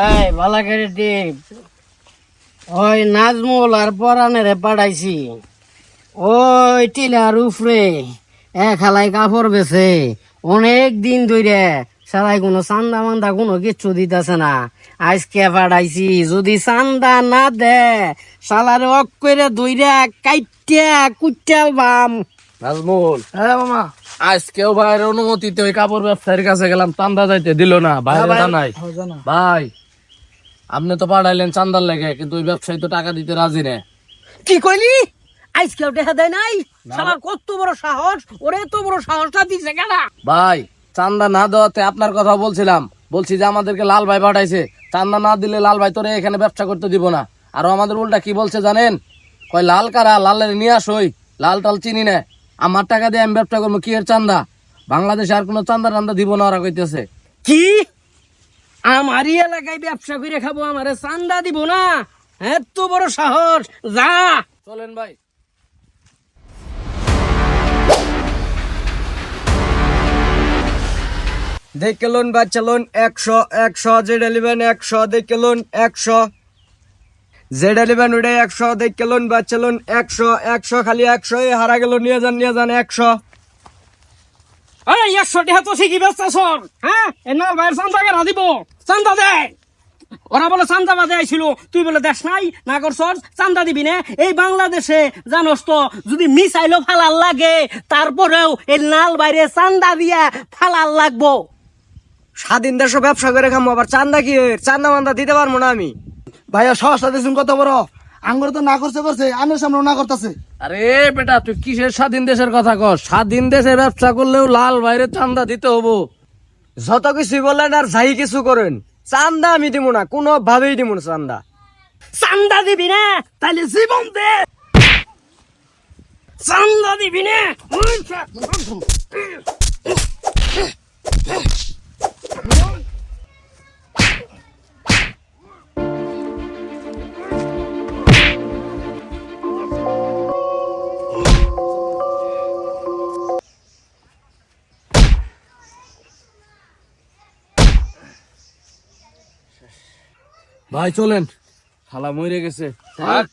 এই ভালো করে টিপ ওই নাজমুল আর পরানের পাঠাইছি। ওই টিলার উপরে এক হালাই কাপড় বেছে অনেক দিন ধরে সারাই কোনো চান্দা মান্দা কোনো কিচ্ছু দিতেছে না। আজকে পাঠাইছি যদি চান্দা না দে সালারে অক করে দইরা কাইটিয়া কুইটাল বাম। নাজমুল। হ্যাঁ মামা। আজকেও ভাইয়ের অনুমতিতে ওই কাপড় ব্যবসায়ীর কাছে গেলাম চান্দা যাইতে দিল না জানাই জানা। ভাই আপনি তো পাঠাইলেন চান্দার লেগে কিন্তু ওই ব্যবসায়ী তো টাকা দিতে রাজি নেই কি কইলি? আজকেও দেখা দেয় নাই? সালার কত বড় সাহস ওরে এত বড় সাহসটা দিছে কেনা ভাই চান্দা না দেওয়াতে আপনার কথা বলছিলাম। বলছি যে আমাদেরকে লাল ভাই পাঠাইছে। চান্দা না দিলে লাল ভাই তোরে এখানে ব্যবসা করতে দিব না। আর আমাদের উল্টা কি বলছে জানেন? কয় লাল কারা? লালের নিয়ে আসই লাল টাল চিনি না। আমার টাকা দিয়ে আমি ব্যবসা করব কি এর চান্দা? বাংলাদেশে আর কোনো চান্দা টান্দা দিব না ওরা কইতেছে। কি? আমারই এলাকায় ব্যবসা করে খাব আমারে চান্দা দিব না? এত বড় সাহস যা। চলেন ভাই। দেখে লোন বাচ্চা লোন একশো একশো যেটা নেবেন একশো দেখে লোন একশো। যেটা নেবেন ওটাই একশো দেখে লোন বাচ্চা লোন একশো একশো খালি একশো এই হারা গেল নিয়ে যান নিয়ে যান একশো। এই একশো টাকা তো শিখি ব্যস্ত সর হ্যাঁ? চান্দা কেনা দিব? চান্দা দে। ওরা বলে চান্দা বাজে আইছিল। তুই বলে দেশ নাই না করছস চান্দা দিবি না। এই বাংলাদেশে জানোস তো যদি মিসাইলও ফালার লাগে তারপরেও এই নাল বাইরে চান্দা দিয়া ফালার লাগবো। স্বাধীন দেশ ব্যবসা করে খামো আবার চান্দা কি? চান্দা মান্দা দিতে পারব না আমি। ভাইয়া সহজটা দিয়েছেন কত বড়? আঙ্গুর তো না করতে করছে আনের সামনে না করতেছে। আরে বেটা তুই কিসের স্বাধীন দেশের কথা কর স্বাধীন দেশে ব্যবসা করলেও লাল বাইরে চান্দা দিতে হব। যত কিছু বলেন আর যাই কিছু করেন চান্দা আমি দিব না কোনো ভাবেই দিব না চান্দা। চান্দা দিবি না তাহলে জীবন দে। চান্দা দিবি না। ভাই চলেন। খালা মরে গেছে। থাক,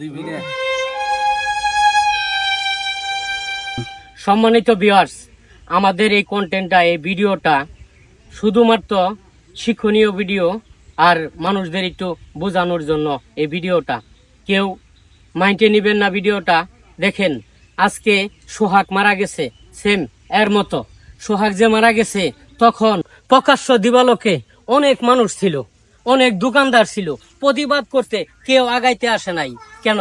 দিবি না। সম্মানিত ভিউয়ার্স আমাদের এই কন্টেন্টটা এই ভিডিওটা শুধুমাত্র শিক্ষণীয় ভিডিও আর মানুষদের একটু বোঝানোর জন্য এই ভিডিওটা। কেউ মাইন্ডে নেবেন না ভিডিওটা। দেখেন আজকে সোহাগ মারা গেছে সেম এর মতো। সোহাগ যে মারা গেছে তখন প্রকাশ্য দিবালোকে অনেক মানুষ ছিল। অনেক দোকানদার ছিল। প্রতিবাদ করতে কেউ আগাইতে আসে নাই। কেন?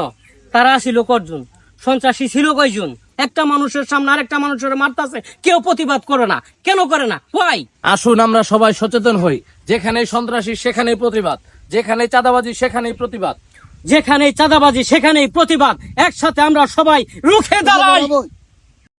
তারা ছিল কজন সন্ত্রাসী ছিল কয়জন? একটা মানুষের সামনে আরেকটা মানুষের মারতাছে কেউ প্রতিবাদ করে না। কেন করে না? ওয়াই আসুন আমরা সবাই সচেতন হই। যেখানে সন্ত্রাসী সেখানেই প্রতিবাদ। যেখানে চাঁদাবাজি সেখানেই প্রতিবাদ। যেখানেই চাঁদাবাজি সেখানেই প্রতিবাদ। একসাথে আমরা সবাই রুখে দাঁড়াই।